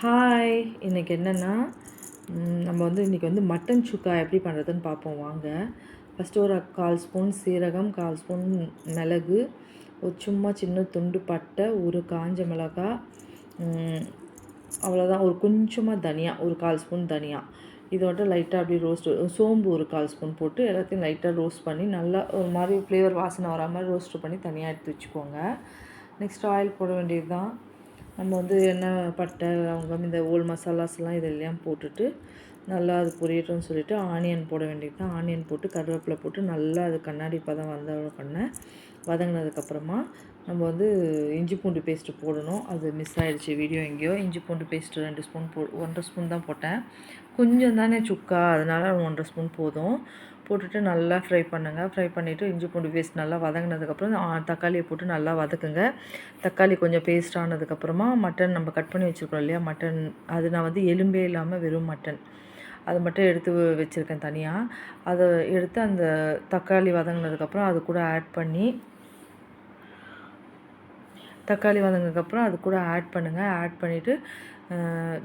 Hi இன்றைக்கி என்னென்னா நம்ம வந்து இன்றைக்கி வந்து மட்டன் சுக்கா எப்படி பண்ணுறதுன்னு பார்ப்போம். வாங்க. ஃபஸ்ட்டு ஒரு கால் ஸ்பூன் சீரகம் கால் ஸ்பூன் மிளகு ஒரு சும்மா சின்ன துண்டு பட்டை ஒரு காஞ்ச மிளகா அவ்வளோதான் ஒரு கொஞ்சமாக தனியா ஒரு கால் ஸ்பூன் தனியா. இதோட லைட்டாக அப்படியே ரோஸ்ட் சோம்பு ஒரு கால் ஸ்பூன் போட்டு எல்லாத்தையும் லைட்டாக ரோஸ்ட் பண்ணி நல்லா ஒரு மாதிரி ஃப்ளேவர் வாசனை வரா மாதிரி ரோஸ்ட் பண்ணி தனியாக எடுத்து வச்சுக்கோங்க. நெக்ஸ்ட் ஆயில் போட வேண்டியது தான் நம்ம வந்து என்ன பட்டை லவங்கம் இந்த ஓல் மசாலாஸ்லாம் இதெல்லாம் போட்டுட்டு நல்லா அது புரியட்டும்னு சொல்லிவிட்டு ஆனியன் போட வேண்டியது தான். ஆனியன் போட்டு கருவேப்பிலை போட்டு நல்லா அது கண்ணாடி பதம் வந்த பண்ண வதங்கினதுக்கப்புறமா நம்ம வந்து இஞ்சி பூண்டு பேஸ்ட்டு போடணும். அது மிஸ் ஆகிடுச்சு வீடியோ எங்கேயோ. இஞ்சி பூண்டு பேஸ்ட்டு ரெண்டு ஸ்பூன் போ ஒன்றரை ஸ்பூன் தான் போட்டேன். கொஞ்சம் தானே சுக்கா அதனால் ஒன்றரை ஸ்பூன் போதும். போட்டுட்டு நல்லா ஃப்ரை பண்ணுங்கள் ஃப்ரை பண்ணிவிட்டு இஞ்சி பூண்டு பேஸ்ட் நல்லா வதங்கினதுக்கப்புறம் தக்காளியை போட்டு நல்லா வதக்குங்க. தக்காளி கொஞ்சம் பேஸ்ட் ஆனதுக்கப்புறமா மட்டன் நம்ம கட் பண்ணி வச்சுருக்கோம் இல்லையா மட்டன் அது நான் வந்து எலும்பே இல்லாமல் வெறும் மட்டன் அதை மட்டும் எடுத்து வச்சுருக்கேன் தனியாக அதை எடுத்து அந்த தக்காளி வதங்கினதுக்கப்புறம் அது கூட ஆட் பண்ணி தக்காளி வதங்கினதுக்கப்புறம் அது கூட ஆட் பண்ணுங்கள் ஆட் பண்ணிவிட்டு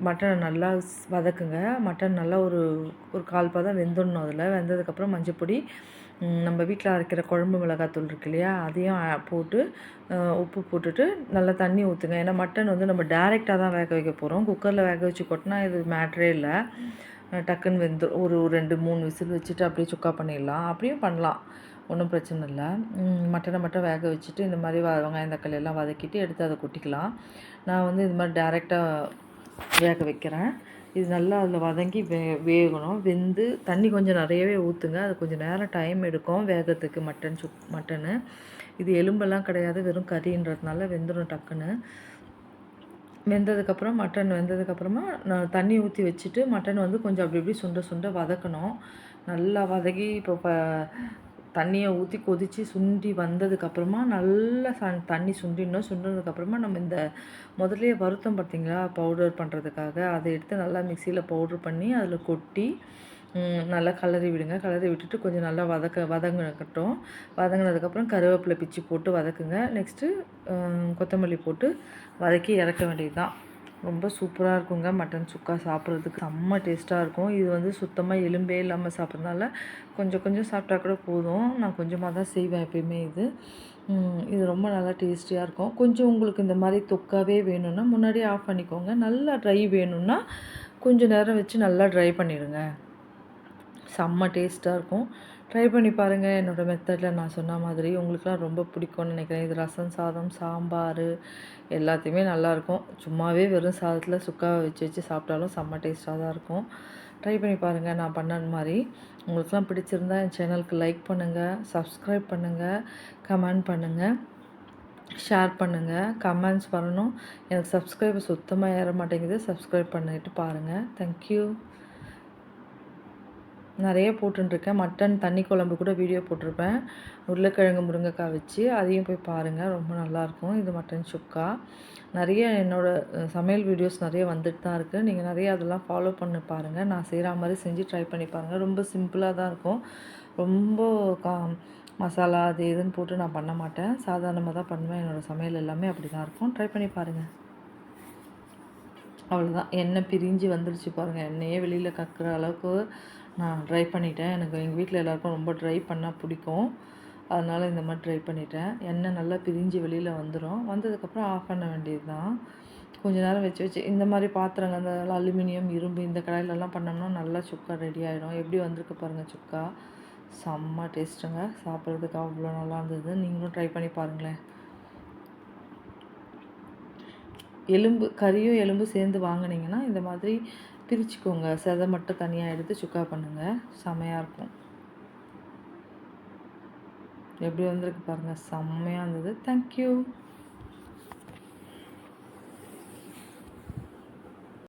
மட்டனை நல்லா வதக்குங்க. மட்டன் நல்லா ஒரு ஒரு கால் பதம் வெந்துடணும் அதில். வெந்ததுக்கப்புறம் மஞ்சப்பொடி நம்ம வீட்டில் அரைக்கிற குழம்பு மிளகாத்தூள் இருக்கு இல்லையா? அதையும் போட்டு உப்பு போட்டுட்டு நல்லா தண்ணி ஊற்றுங்க ஏன்னா மட்டன் வந்து நம்ம டேரெக்டாக தான் வேக வைக்க போகிறோம் குக்கரில் வேக வச்சு கொட்டினா இது மேட்ரே இல்லை. டக்குன்னு வெந்து ஒரு ரெண்டு மூணு விசில் வச்சுட்டு அப்படியே சுக்கா பண்ணிடலாம். அப்படியும் பண்ணலாம். ஒன்றும் பிரச்சனை இல்லை. மட்டனை மட்டும் வேக வச்சுட்டு இந்த மாதிரி வெங்காயம் தக்காளி எல்லாம் வதக்கிட்டு எடுத்து அதை கொட்டிக்கலாம். நான் வந்து இது மாதிரி டேரெக்டாக வேக வைக்கிறேன். இது நல்லா அதில் வதங்கி வே வேகணும். வெந்து தண்ணி கொஞ்சம் நிறையவே ஊற்றுங்க அது கொஞ்சம் நேரம் டைம் எடுக்கும் வேகத்துக்கு மட்டன் சுக் மட்டனு. இது எலும்பெல்லாம் கிடையாது. வெறும் கறின்றதுனால வெந்துடும் டக்குன்னு. வெந்ததுக்கப்புறம் மட்டன் வெந்ததுக்கப்புறமா நான் தண்ணி ஊற்றி வச்சுட்டு மட்டன் வந்து கொஞ்சம் அப்படி இப்படி சுண்ட சுண்ட வதக்கணும். நல்லா வதக்கி இப்போ தண்ணியை ஊற்றி கொதித்து சுண்டி வந்ததுக்கப்புறமா நல்லா சன் தண்ணி சுண்டிடணும் சுண்டினதுக்கப்புறமா நம்ம இந்த முதல்லையே வருத்தம் பார்த்திங்களா பவுடர் பண்ணுறதுக்காக அதை எடுத்து நல்லா மிக்சியில் பவுட்ரு பண்ணி அதில் கொட்டி நல்லா கலரி விடுங்க. கலரி விட்டுட்டு கொஞ்சம் நல்லா வதக்க வதங்கட்டும் வதங்கினதுக்கப்புறம் கருவேப்பிலை பிச்சு போட்டு வதக்குங்க. நெக்ஸ்ட்டு கொத்தமல்லி போட்டு வதக்கி இறக்க வேண்டியது தான் ரொம்ப சூப்பராக இருக்குங்க. மட்டன் சுக்கா சாப்பிட்றதுக்கு செம்ம டேஸ்ட்டாக இருக்கும். இது வந்து சுத்தமாக எலும்பே இல்லாமல் சாப்பிட்றதுனால கொஞ்சம் கொஞ்சம் சாப்பிட்டா கூட போதும். நான் கொஞ்சமாக தான் செய்வேன் எப்பயுமே இது. இது ரொம்ப நல்லா டேஸ்டியாக இருக்கும். கொஞ்சம் உங்களுக்கு இந்த மாதிரி தொக்காவே வேணும்னா முன்னாடியே ஆஃப் பண்ணிக்கோங்க. நல்லா ட்ரை வேணும்னா கொஞ்சம் நேரம் வச்சு நல்லா ட்ரை பண்ணிடுங்க. செம்ம டேஸ்ட்டாக இருக்கும். ட்ரை பண்ணி பாருங்கள் என்னோடய மெத்தடில் நான் சொன்ன மாதிரி உங்களுக்குலாம் ரொம்ப பிடிக்கும்னு நினைக்கிறேன். இது ரசம் சாதம் சாம்பார் எல்லாத்தையுமே நல்லாயிருக்கும் சும்மாவே வெறும் சாதத்தில் சுக்காவை வச்சு வச்சு சாப்பிட்டாலும் செம்ம டேஸ்ட்டாக தான் இருக்கும். ட்ரை பண்ணி பாருங்கள் நான் பண்ண மாதிரி உங்களுக்குலாம் பிடிச்சிருந்தா என் சேனலுக்கு லைக் பண்ணுங்கள் சப்ஸ்கிரைப் பண்ணுங்கள் கமெண்ட் பண்ணுங்கள் ஷேர் பண்ணுங்கள் கமெண்ட்ஸ் பண்ணணும் எனக்கு சப்ஸ்கிரைப் சுத்தமாக ஏற மாட்டேங்குது. சப்ஸ்கிரைப் பண்ணிட்டு பாருங்கள் தேங்க்யூ நிறைய போட்டுருக்கேன் மட்டன் தண்ணி குழம்பு கூட வீடியோ போட்டிருப்பேன். உருளைக்கிழங்கு முருங்கைக்காய் வச்சு அதையும் போய் பாருங்கள் ரொம்ப நல்லாயிருக்கும் இது மட்டன் சுக்கா. நிறைய என்னோடய சமையல் வீடியோஸ் நிறைய வந்துட்டு தான் இருக்குது நீங்கள் நிறைய அதெல்லாம் ஃபாலோ பண்ணி பாருங்கள் நான் செய்கிற மாதிரி செஞ்சு ட்ரை பண்ணி பாருங்கள் ரொம்ப சிம்பிளாக தான் இருக்கும். ரொம்ப கா மசாலா அது இதுன்னு போட்டு நான் பண்ண மாட்டேன். சாதாரணமாக தான் பண்ணுவேன். என்னோடய சமையல் எல்லாமே அப்படி தான் இருக்கும். ட்ரை பண்ணி பாருங்கள் அவ்வளோதான் எண்ணெய் பிரிஞ்சு வந்துடுச்சு பாருங்கள் எண்ணெயே வெளியில் கக்குற அளவுக்கு நான் ட்ரை பண்ணிட்டேன். எனக்கு எங்கள் வீட்டில் எல்லாருக்கும் ரொம்ப ட்ரை பண்ணால் பிடிக்கும். அதனால் இந்த மாதிரி ட்ரை பண்ணிட்டேன். எண்ணெய் நல்லா பிரிஞ்சு வெளியில் வந்துடும் வந்ததுக்கப்புறம் ஆஃப் பண்ண வேண்டியது தான் கொஞ்ச நேரம் வச்சு வச்சு இந்த மாதிரி பாத்திரங்கள் அந்த அலுமினியம் இரும்பு இந்த கடையிலலாம் பண்ணோம்னா நல்லா சுக்கா ரெடி ஆகிடும் எப்படி வந்திருக்கு பாருங்கள் சுக்கா. செம்ம டேஸ்ட்டுங்க சாப்பிட்றதுக்கு அவ்வளோ நல்லா இருந்தது. நீங்களும் ட்ரை பண்ணி பாருங்களேன். எலும்பு கறியும் எலும்பு சேர்ந்து வாங்கினீங்கன்னா இந்த மாதிரி பிரிச்சுக்கோங்க. செதை மட்டும் தனியாக எடுத்து சுக்கா பண்ணுங்கள் செமையாக இருக்கும். எப்படி வந்திருக்கு பாருங்கள் செம்மையாக இருந்தது. தேங்க்யூ